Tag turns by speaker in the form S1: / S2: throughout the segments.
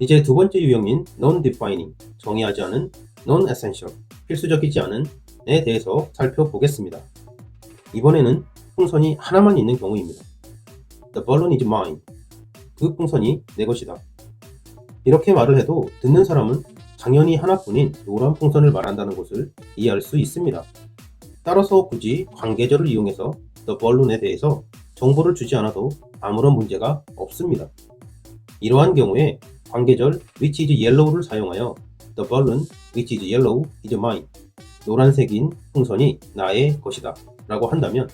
S1: 이제 두 번째 유형인 non-defining, 정의하지 않은 non-essential, 필수적이지 않은에 대해서 살펴보겠습니다. 이번에는 풍선이 하나만 있는 경우입니다. The balloon is mine. 그 풍선이 내 것이다. 이렇게 말을 해도 듣는 사람은 당연히 하나뿐인 노란 풍선을 말한다는 것을 이해할 수 있습니다. 따라서 굳이 관계절을 이용해서 The balloon에 대해서 정보를 주지 않아도 아무런 문제가 없습니다. 이러한 경우에 관계절 which is yellow를 사용하여 The balloon which is yellow is mine. 노란색인 풍선이 나의 것이다. 라고 한다면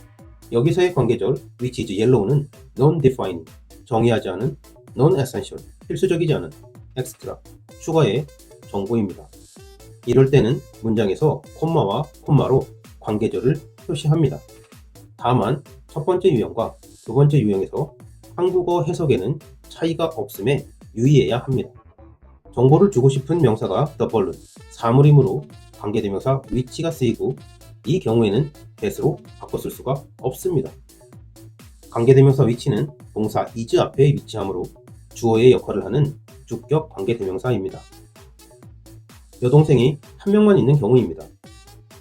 S1: 여기서의 관계절 which is yellow는 non-defining, 정의하지 않은 non-essential, 필수적이지 않은 extra, 추가의 정보입니다. 이럴 때는 문장에서 콤마와 콤마로 관계절을 표시합니다. 다만 첫 번째 유형과 두 번째 유형에서 한국어 해석에는 차이가 없음에 유의해야 합니다. 정보를 주고 싶은 명사가 the balloon, 사물이므로 관계대명사 which가 쓰이고 이 경우에는 that으로 바꿔 쓸 수가 없습니다. 관계대명사 which는 동사 is 앞에 위치하므로 주어의 역할을 하는 주격 관계대명사입니다. 여동생이 한 명만 있는 경우입니다.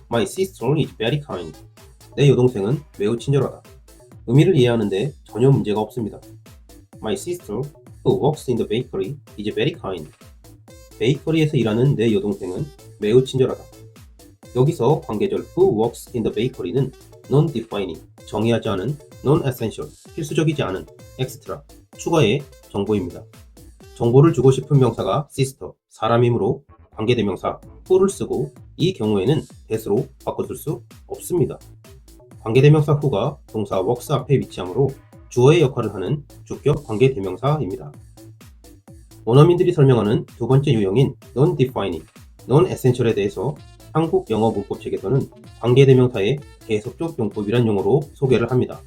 S1: My sister is very kind. 내 여동생은 매우 친절하다. 의미를 이해하는데 전혀 문제가 없습니다. My sister, who works in the bakery, is very kind. 베이커리에서 일하는 내 여동생은 매우 친절하다. 여기서 관계절 who works in the bakery는 non-defining, 정의하지 않은 non-essential, 필수적이지 않은 extra, 추가의 정보입니다. 정보를 주고 싶은 명사가 sister, 사람이므로 관계대명사 who를 쓰고 이 경우에는 that으로 바꿔줄 수 없습니다. 관계대명사 who가 동사 works 앞에 위치하므로 주어의 역할을 하는 주격 관계 대명사입니다. 원어민들이 설명하는 두 번째 유형인 non-defining, non-essential에 대해서 한국 영어 문법책에서는 관계 대명사의 계속적 용법이란 용어로 소개를 합니다.